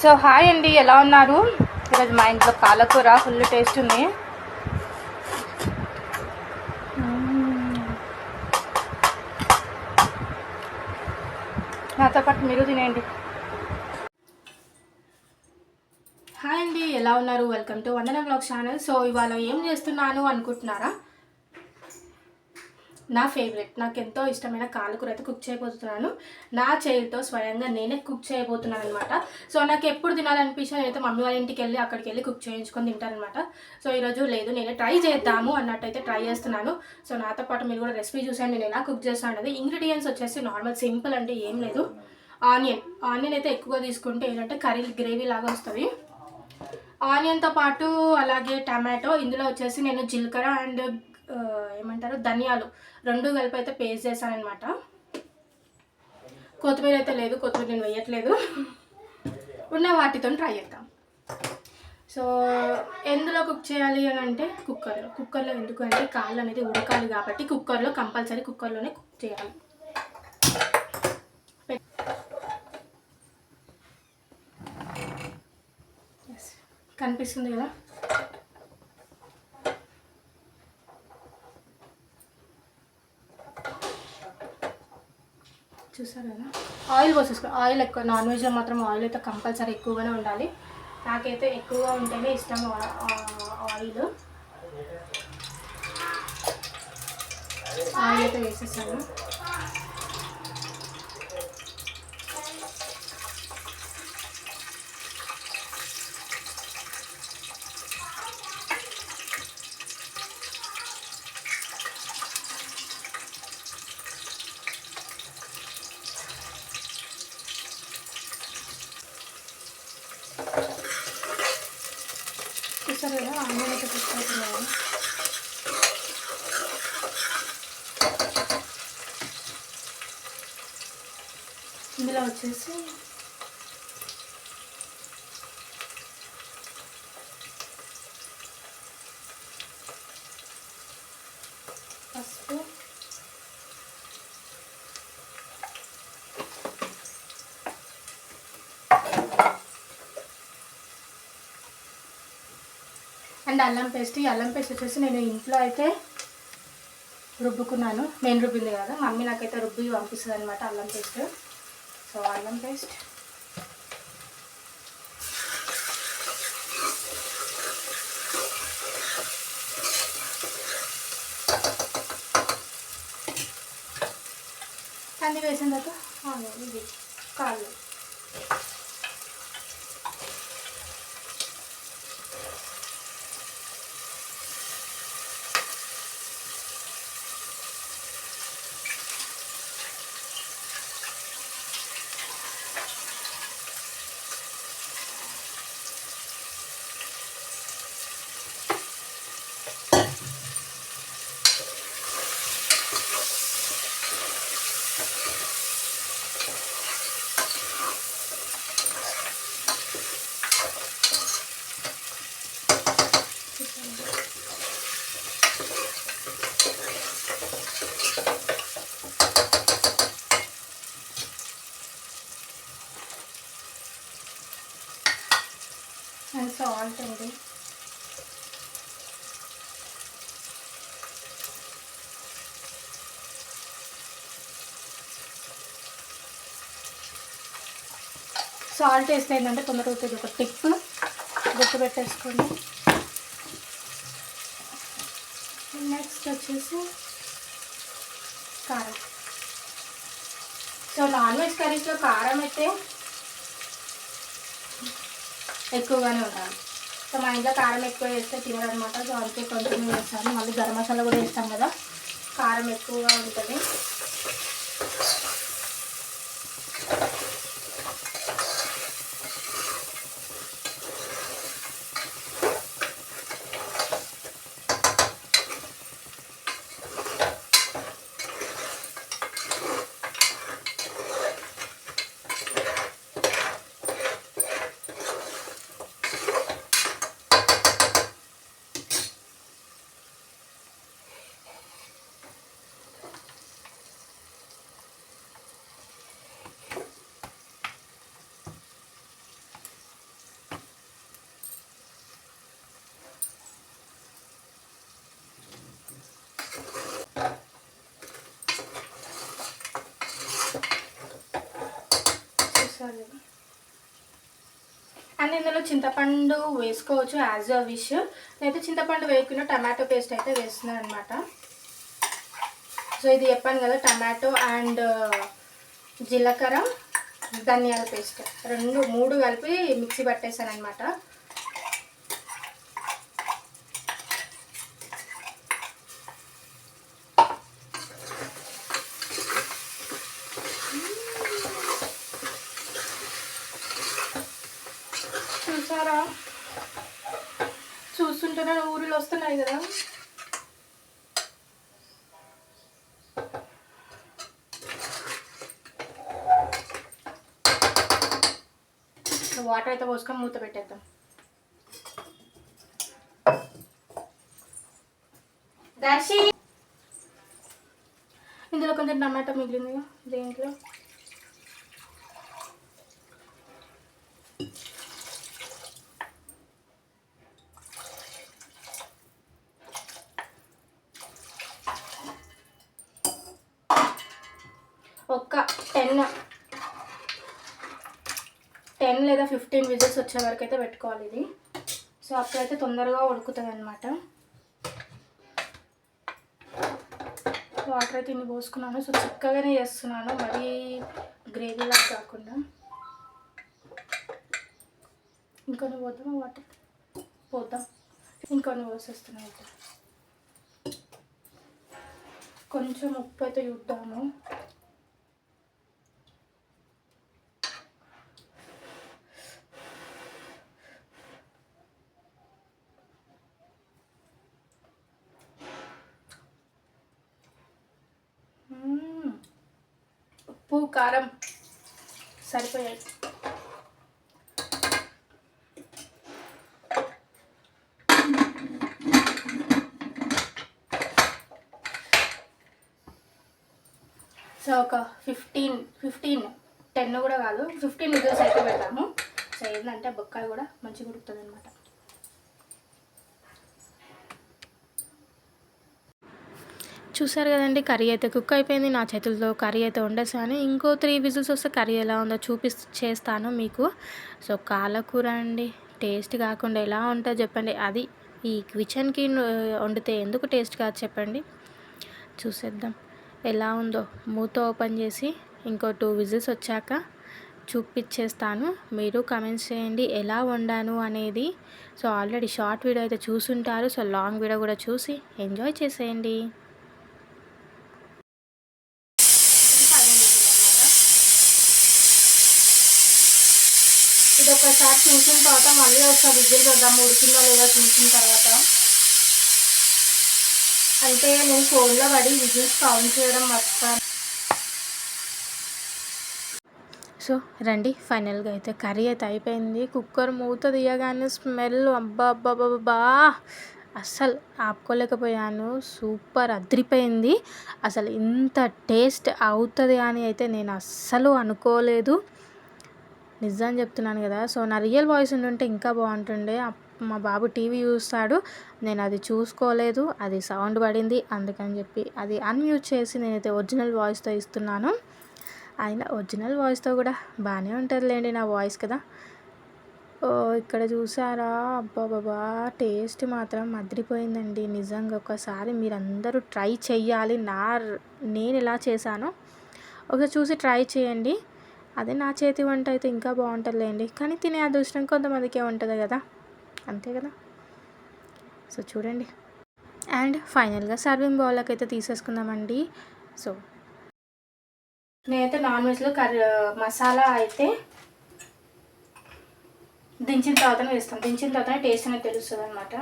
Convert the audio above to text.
So hi అండి ఎలా ఉన్నారు? ఈరోజు మా ఇంట్లో పాలకూర ఫుల్ టేస్ట్ ఉంది. నాతో పాటు మీరు తినేయండి. హాయ్ అండి ఎలా ఉన్నారు? Welcome to Vandana blog channel so ఇవాళ ఏం చేస్తున్నాను అనుకుంటున్నారా? నా ఫేవరెట్ నాకు ఎంతో ఇష్టమైన కాలుకూర అయితే కుక్ చేయబోతున్నాను. నా చేతితో స్వయంగా నేనే కుక్ చేయబోతున్నాను అనమాట సో నాకు ఎప్పుడు తినాలనిపించినా నేనైతే మమ్మీ వాళ్ళ ఇంటికి వెళ్ళి అక్కడికి వెళ్ళి కుక్ చేయించుకొని తింటానమాట సో ఈరోజు లేదు నేనే ట్రై చేద్దాము అన్నట్టయితే ట్రై చేస్తున్నాను. సో నాతో పాటు మీరు కూడా రెసిపీ చూసాను నేను ఎలా కుక్ చేస్తాను అనేది ఇంగ్రీడియంట్స్ వచ్చేసి నార్మల్ సింపుల్ అంటే ఏం లేదు. ఆనియన్ ఆనియన్ అయితే ఎక్కువగా తీసుకుంటే ఏంటంటే కర్రీ గ్రేవీ లాగా వస్తుంది. ఆనియన్తో పాటు అలాగే టమాటో ఇందులో వచ్చేసి నేను జీలకర్ర అండ్ ఏమంటారు? ధనియాలు. రెండు కలిపి అయితే పేస్ట్ చేశాను అనమాట కొత్తిమీర అయితే లేదు కొత్తిమీర నేను వేయట్లేదు. ఉన్న వాటితో ట్రై చేద్దాం. సో ఎందులో కుక్ చేయాలి అని అంటే కుక్కర్లో కుక్కర్లో ఎందుకు అంటే కాళ్ళు అనేది ఉడకాలి కాబట్టి కుక్కర్లో కంపల్సరీ కుక్కర్లోనే కుక్ చేయాలి. కనిపిస్తుంది కదా? చూసారు? కదా ఆయిల్ పోసేసుకో ఆయిల్ ఎక్కువ నాన్ వెజ్లో మాత్రం ఆయిల్ అయితే కంపల్సరీ ఎక్కువగానే ఉండాలి. నాకైతే ఎక్కువగా ఉంటేనే ఇష్టం ఆయిల్. ఆయిల్ అయితే వేసేసాను చూసారు కదా ఆనియన్ ఇందులో వచ్చేసి అండ్ అల్లం పేస్ట్ ఈ అల్లం పేస్ట్ వచ్చేసి నేను ఇంట్లో అయితే రుబ్బుకున్నాను. నేను రుబ్బింది కదా మమ్మీ నాకైతే రుబ్బి పంపిస్తుంది అనమాట అల్లం పేస్ట్. సో అల్లం పేస్ట్. కంది వేసిన తర్వాత ఇది కాళ్ళు. అండ్ సాల్ట్ అండి సాల్ట్ వేస్తే ఏంటంటే తొందరగా అవుతుంది ఒక టిప్ గుర్తు పెట్టేసుకోండి. నెక్స్ట్ వచ్చేసి కారం. సో నాన్ వెజ్ కర్రీస్లో కారం అయితే ఎక్కువగానే ఉండాలి సో మా ఇంట్లో కారం ఎక్కువ వేస్తే తినరనమాట సో అందుకే కొంచెం వేస్తాను. మళ్ళీ గరం మసాలా కూడా వేస్తాం కదా. కారం ఎక్కువగా ఉంటుంది. అండ్ ఇందులో చింతపండు వేసుకోవచ్చు యాజ్ అ విష్. నేనైతే చింతపండు వేయకుండా టమాటో పేస్ట్ అయితే వేస్తున్నాను అనమాట సో ఇది చెప్పాను కదా టమాటో అండ్ జీలకర్ర ధనియాల పేస్ట్. రెండు మూడు కలిపి మిక్సీ పట్టేసాను అనమాట చూసారా చూస్తుంటేనే ఊరిలో వస్తున్నాయి కదా. వాటర్ అయితే పోసుకొని మూత పెట్టేద్దాం. దర్శి! ఇందులో కొంచెం టమాటా మిగిలింది దేంట్లో ఒక టెన్ టెన్ లేదా ఫిఫ్టీన్ విజిల్స్ వచ్చే వరకు అయితే పెట్టుకోవాలి ఇది. సో అప్పుడైతే తొందరగా ఉడుకుతుంది అనమాట వాటర్ అయితే ఇన్ని పోసుకున్నాను. సో చిక్కగానే చేస్తున్నాను. మరీ గ్రేవీలా కాకుండా. ఇంకొన్ని పోద్దామా? వాటర్. పోద్దాం. ఇంకొన్ని పోసేస్తున్నాను అయితే. కొంచెం ఉప్పు అయితే చూద్దాము మ్మ్. ఉప్పు కారం సరిపోయాయి. సో ఒక ఫిఫ్టీన్ ఫిఫ్టీన్ టెన్ కూడా కాదు ఫిఫ్టీన్ విజిల్స్ అయితే పెడతాము. సో ఏంటంటే బొక్కలు కూడా మంచిగా ఉడుకుతుంది అనమాట చూసారు కదండి కర్రీ అయితే కుక్ అయిపోయింది నా చేతులతో కర్రీ అయితే వండేసాను. ఇంకో త్రీ విజిల్స్ వస్తే కర్రీ ఎలా ఉందో చూపి చేస్తాను మీకు. సో కాలకూర అండి టేస్ట్ కాకుండా ఎలా ఉంటుందో చెప్పండి. అది ఈ కిచెన్కి వండితే ఎందుకు టేస్ట్ కాదు చెప్పండి. చూసేద్దాం ఎలా ఉందో. మూత ఓపెన్ చేసి ఇంకో టూ విజిల్స్ వచ్చాక చూపించేస్తాను మీరు కమెంట్స్ చేయండి ఎలా వండాను అనేది. సో ఆల్రెడీ షార్ట్ వీడియో అయితే చూసుంటారు. సో లాంగ్ వీడియో కూడా చూసి ఎంజాయ్ చేసేయండి ఇది ఒకసారి చూసిన తర్వాత మళ్ళీ ఒకసారి విజిల్ చేద్దాం ఉడికిందా లేదా చూసిన తర్వాత. అంటే నేను ఫోన్లో పడి విజిల్స్ కౌంట్ చేయడం మర్చిపోయాను. సో రండి. ఫైనల్గా అయితే కర్రీ అయితే అయిపోయింది. కుక్కర్ మూత తీయగానే స్మెల్ అబ్బా అబ్బా అబ్బా అస్సలు ఆపుకోలేకపోయాను. సూపర్ అదిరిపోయింది. అసలు ఇంత టేస్ట్ అవుతుంది అని అయితే నేను అస్సలు అనుకోలేదు. నిజం చెప్తున్నాను కదా. సో నా రియల్ వాయిస్ ఉంటే ఇంకా బాగుంటుండే. మా బాబు టీవీ చూస్తాడు. నేను అది చూసుకోలేదు. అది సౌండ్ పడింది. అందుకని చెప్పి అది అన్మ్యూట్ చేసి నేనైతే ఒరిజినల్ వాయిస్తో ఇస్తున్నాను. అయినా ఒరిజినల్ వాయిస్తో కూడా బాగానే ఉంటుందిలేండి నా వాయిస్ కదా. ఓ ఇక్కడ చూసారా అబ్బా బాబా టేస్ట్ మాత్రం మద్రిపోయిందండి నిజంగా ఒకసారి మీరందరూ ట్రై చెయ్యాలి. నా నేను ఎలా చేశానో ఒకసారి చూసి ట్రై చేయండి. అదే నా చేతి వంట అయితే ఇంకా బాగుంటుందిలేండి. కానీ తినే అదృష్టం కొంతమందికే ఉంటుంది కదా. అంతే కదా? సో చూడండి. అండ్ ఫైనల్గా సర్వింగ్ బౌల్లోకి అయితే తీసేసుకుందామండి. సో నేనైతే నాన్ వెజ్లో కర్రీ మసాలా అయితే దించిన తర్వాతనే వేస్తాను. దించిన తర్వాత టేస్ట్ అనేది తెలుస్తుంది అనమాట